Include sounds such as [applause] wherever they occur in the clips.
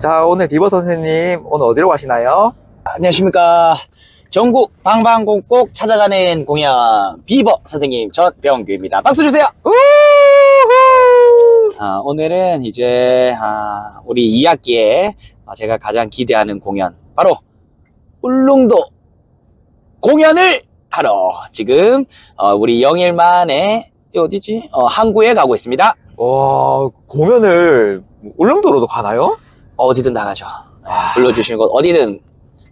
자, 오늘 비버 선생님, 오늘 어디로 가시나요? 안녕하십니까. 전국 방방곡 꼭 찾아가는 공연 비버 선생님 전병규입니다. 박수 주세요. 아, 오늘은 이제 아, 우리 2학기에 제가 가장 기대하는 공연 바로 울릉도 공연을 하러 지금 어, 우리 영일만의 이 어디지? 어, 항구에 가고 있습니다. 와, 공연을 울릉도로도 가나요? 어디든 나가죠. 불러주시는 곳 어디든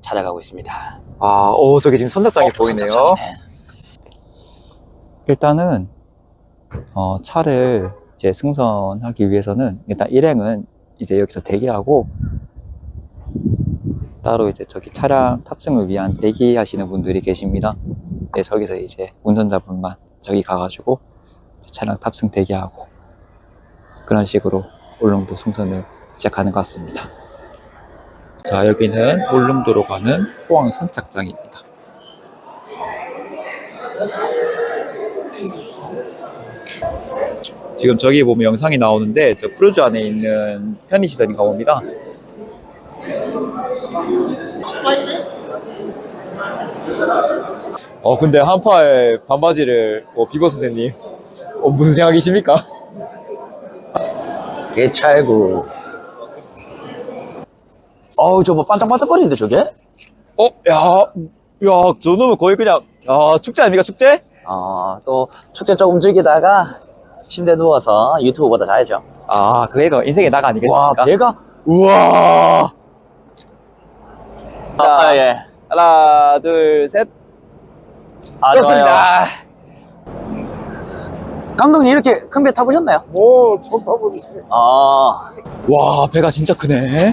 찾아가고 있습니다. 아, 오, 저기 지금 선착장이 어, 보이네요. 선착장이네. 일단은 어, 차를 이제 승선하기 위해서는 일단 일행은 이제 여기서 대기하고 따로 이제 저기 차량 탑승을 위한 대기하시는 분들이 계십니다. 네, 저기서 이제 운전자분만 저기 가가지고 차량 탑승 대기하고 그런 식으로 울릉도 승선을 시작하는 것 같습니다. 자, 여기는 울릉도로 가는 포항 선착장입니다. 지금 저기 보면 영상이 나오는데 저 크루즈 안에 있는 편의시설인가 봅니다. 어 근데 한파에 반바지를 어, 비버 선생님 [laughs] 어, 무슨 생각이십니까? 개찰구. 어우, 저뭐 반짝반짝거리는데, 저게? 어, 야, 야, 저놈은 거의 그냥, 야, 축제 아닙니까, 축제? 어, 또, 축제 조금 즐기다가, 침대 누워서 유튜브 보다 자야죠. 아, 그 애가 인생의 나가 아니겠습니까? 와, 배가? 우와! 아, 예. 하나, 둘, 셋. 아, 좋아요. 좋습니다. 감독님, 이렇게 큰 배 타보셨나요? 뭐, 처음 타보지. 아, 와, 배가 진짜 크네.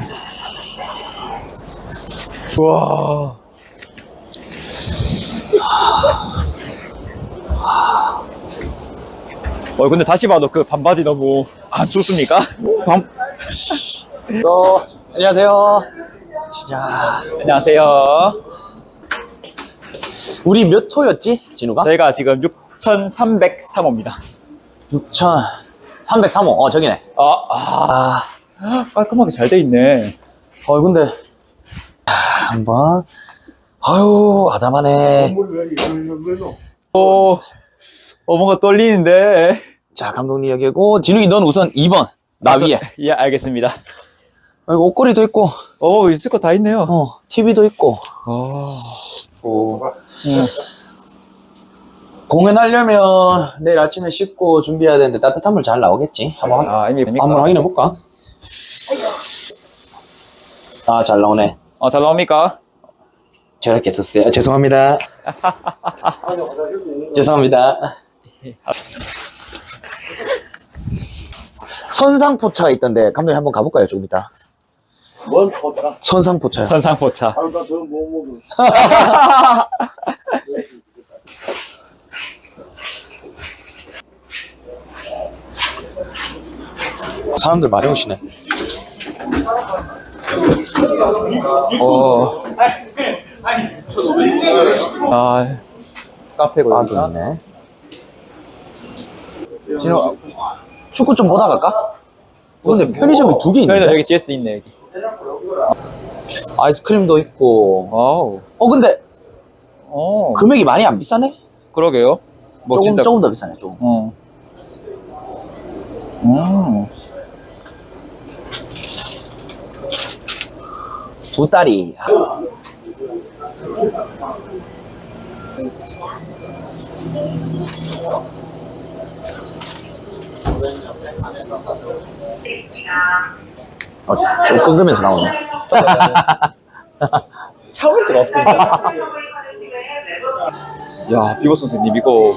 와. 어, 근데 다시 봐도 그 반바지 너무 안 좋습니까? 밤. 또, 안녕하세요. 진짜. 안녕하세요. 우리 몇 호였지, 진우가? 저희가 지금 6,303호입니다. 6,303호. 어, 저기네. 아, 아, 아, 깔끔하게 잘 돼 있네. 어, 근데, 아, 한번. 아유, 아담하네. 오, 어, 뭔가 떨리는데. 자, 감독님 여기고, 진욱이 넌 우선 2번. 나 위에. 예, 알겠습니다. 여기 옷걸이도 있고, 오, 있을 거 다 있네요. 어, TV도 있고. 아, 뭐, 공연하려면 내일 아침에 씻고 준비해야 되는데 따뜻한 물 잘 나오겠지? 한번, 확- 아? 한번 확인해 볼까? 아, 잘 나오네. 어, 잘 나옵니까? 저렇게 썼어요. 죄송합니다. [laughs] 죄송합니다. 선상포차가 있던데 감독님 한번 가볼까요? 조금 이따. 뭔 포차? 선상포차요. 선상포차. 하루가 더못 먹어. 사람들 많이 오시네. 어. 아, 카페고 아, 여기가. 또 있네. 진호, 축구 좀 보다 갈까? 근데 편의점이 두 개? 편의점 여기 GS 있네, 여기. 아이스크림도 있고. 와우. 어, 근데 어, 금액이 많이 안 비싸네? 그러게요. 뭐 조금, 진짜. 조금 더 비싸네, 조금. 어. 음. 두 딸이. 어, 좀 끙금해서 나오네. [laughs] 참을 수가 없습니다. 야, 비버 선생님, 이거.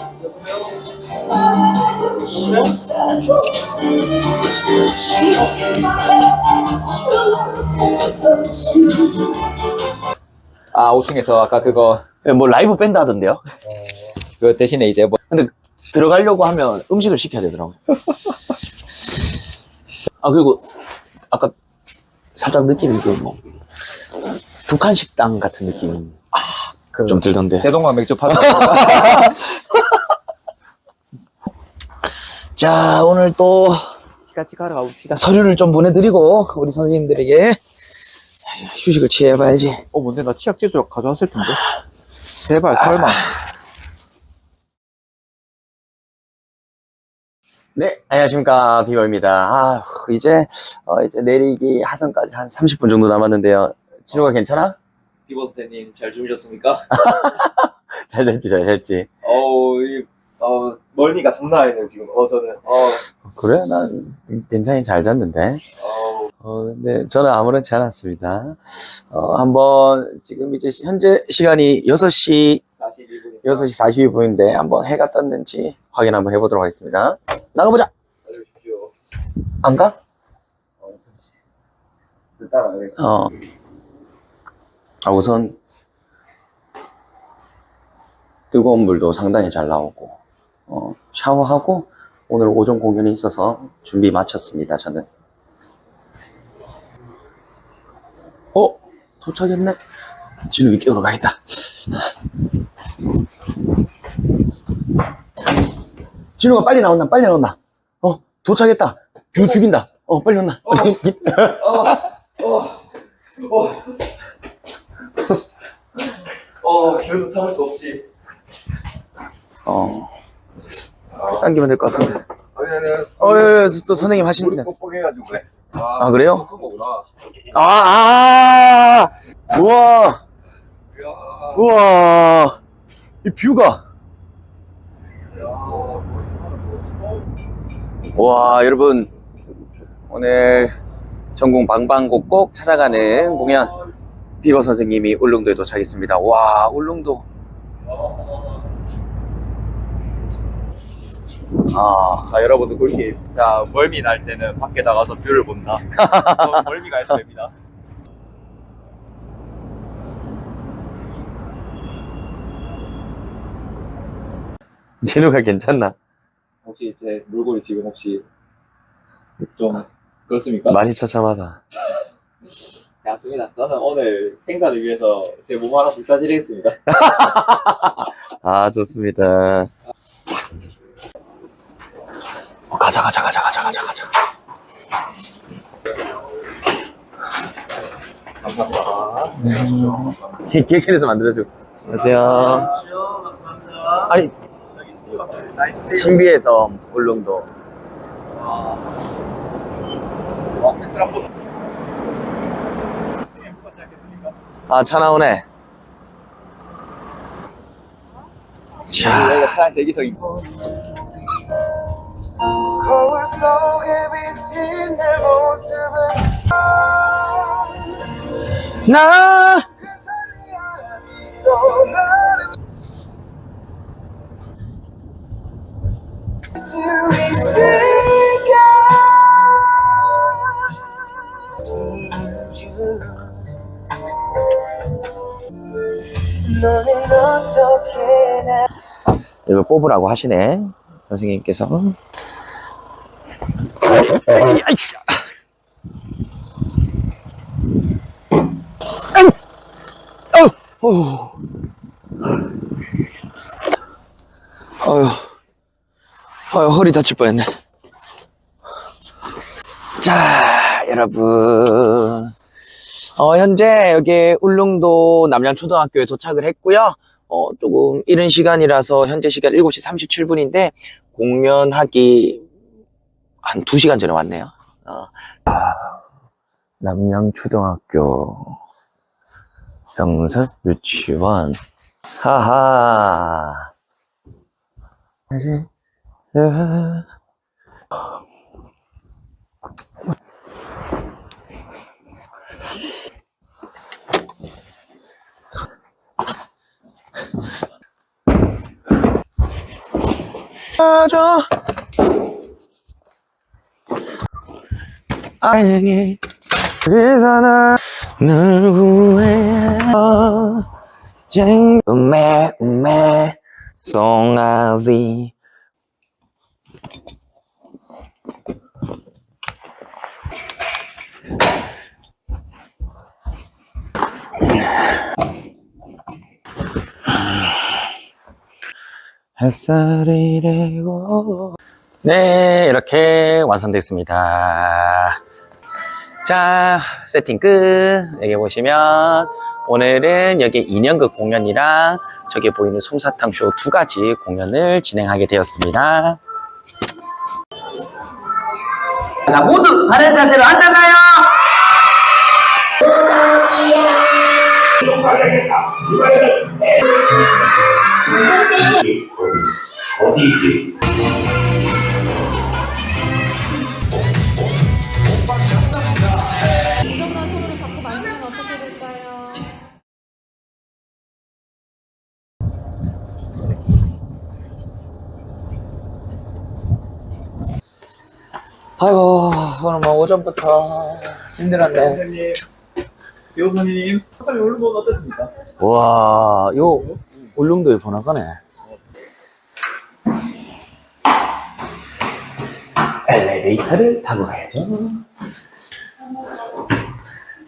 아, 5층에서 아까 그거, 예, 뭐 라이브 밴드 하던데요? 그 대신에 이제 뭐, 근데 들어가려고 하면 음식을 시켜야 되더라고. [laughs] 아 그리고 아까 살짝 느낌이 그뭐 북한 식당 같은 느낌 그, 좀 들던데. 대동강 맥주 파는 [laughs] 자 오늘 또 가러 가봅시다. 서류를 좀 보내드리고 우리 선생님들에게 휴식을 취해봐야지. 어, 뭔데? 나 치약 제조 가져왔을 텐데. 제발, 설마. 네, 안녕하십니까 비거입니다. 아, 이제 어, 이제 내리기 하선까지 한 30분 정도 남았는데요. 진호가 괜찮아? 비버 선생님 잘 주무셨습니까? [laughs] 잘 됐지, 잘 됐지. 어우, 이, 어, 멀미가 장난 아니네요, 지금. 어, 저는, 어, 그래, 난 굉장히 잘 잤는데. 어, 어, 근데 저는 아무렇지 않았습니다. 어, 한번 지금 이제 현재 시간이 6시 41분. 6시 42분인데 한번 해가 떴는지 확인 한번 해보도록 하겠습니다. 나가보자. 안 가? 어. 어. 아, 우선 뜨거운 물도 상당히 잘 나오고 어, 샤워하고 오늘 오전 공연이 있어서 준비 마쳤습니다. 저는. 어? 도착했네. 진욱이 깨우러 가겠다. 진우가 빨리 나온다. 빨리 나온다. 어, 도착했다. 뷰 죽인다. 어, 빨리 온다. 어, 이건 참을 수 없지. 어. 당기면 될 것 같은데. 아니 아니 어, 예, 예, 또 선생님 하시는데. 뻑뻑해가지고 그래 아, 그래요? 큰 거구나. 아, 아, 우와, 이야, 우와, 이 뷰가. 와, 여러분. 오늘 전국 방방곡 꼭 찾아가는 공연. 비버 선생님이 울릉도에 도착했습니다. 와, 울릉도. 아, 자, 여러분들 꿀팁. 자, 멀미 날 때는 밖에 나가서 뷰를 본다. 그럼 멀미가 해소됩니다. 진우가 괜찮나? 혹시 제 몰골이 지금 혹시 좀 그렇습니까? 많이 처참하다. [laughs] 맞습니다. 저는 오늘 행사를 위해서 제 몸 하나 불사지르겠습니다. [laughs] 아, 좋습니다. 어, 가자, 가자, 가자, 가자, 가자, 가자. 감사합니다. 기획실에서 만들어줘. 안녕하세요. 아니, 신비에서 울릉도. 아, 차 나오네. 자, 여기가 차량 대기석입니다. 거울 속에 비친 내 모습은 나! 이거 뽑으라고 하시네. 선생님께서. 아이씨. 아유, 아유, 허리 다칠 뻔했네. 자, 여러분. 어, 현재 여기 울릉도 남양초등학교에 도착을 했고요. 어, 조금 이른 시간이라서 현재 시간 7시 37분인데 공연하기 한 2시간 전에 왔네요. 어. 아, 남양초등학교 병설 유치원 하하 이제 맞아 아행이 그사나 늘 후회하여 쟁음에 음에 송아지. 햇살이 되고. 네, 이렇게 완성됐습니다. 자, 세팅 끝. 여기 보시면 오늘은 여기 인형극 공연이랑 저기 보이는 솜사탕 쇼 두 가지 공연을 진행하게 되었습니다. 자, 모두 바른 자세로 앉아가요. 지저 아이고, 오늘 뭐 오전부터 힘들었네. 선생님, 배우선님, 선생님 오늘 거 어땠습니까? 와, 요 울릉도에 번화가네. 엘리베이터를 타고 가야죠.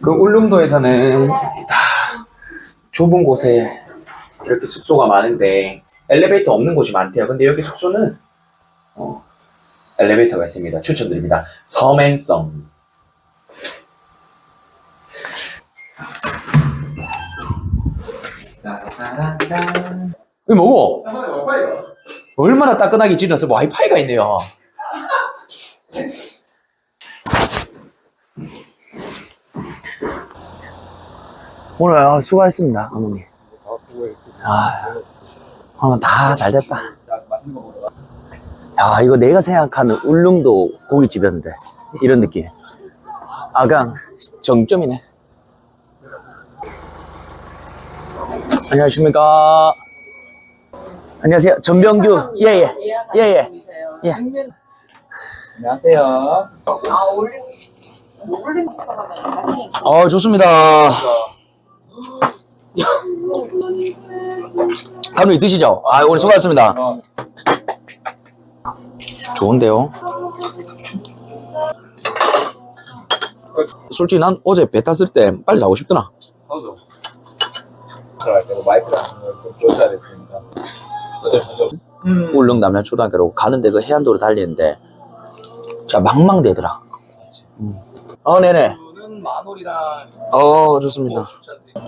그 울릉도에서는 다 좁은 곳에 이렇게 숙소가 많은데 엘리베이터 없는 곳이 많대요. 근데 여기 숙소는 어, 엘리베이터가 있습니다. 추천드립니다. 서맨섬. 이거 뭐고? 얼마나 따끈하게 지나서 와이파이가 있네요. 오늘 아, 수고하셨습니다, 어머니. 아, 오늘 다잘 됐다. 야, 이거 내가 생각하는 울릉도 고깃집이었는데. 이런 느낌. 아, 그냥 정점이네. 안녕하십니까. 안녕하세요. 전병규. 예, 예. 예, 예. 예. 안녕하세요. 어, 좋습니다. 감독님 드시죠? 아, 오늘 수고하셨습니다. 좋은데요? 솔직히 난 어제 배 탔을 때 빨리 자고 싶더라. 저도. 들어갈 때 마이크랑 좀 조사해야 됐으니까. 어제 가죠. 음. 울릉 남양 초등학교로 가는데 그 해안도로 달리는데 진짜 망망대더라. 음. 어, 네네. 저는 마놀이랑 어, 좋습니다. 추천드립니다.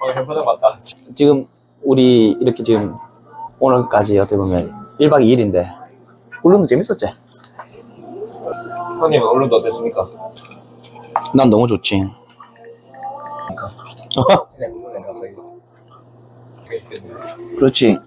어, 현포장 맞다. 지금 우리 이렇게 지금 오늘까지 어떻게 보면 1박 2일인데 울릉도 재밌었지? 형님 오늘도 어땠습니까? 난 너무 좋지. [laughs] 무슨 갑자기. 그렇지.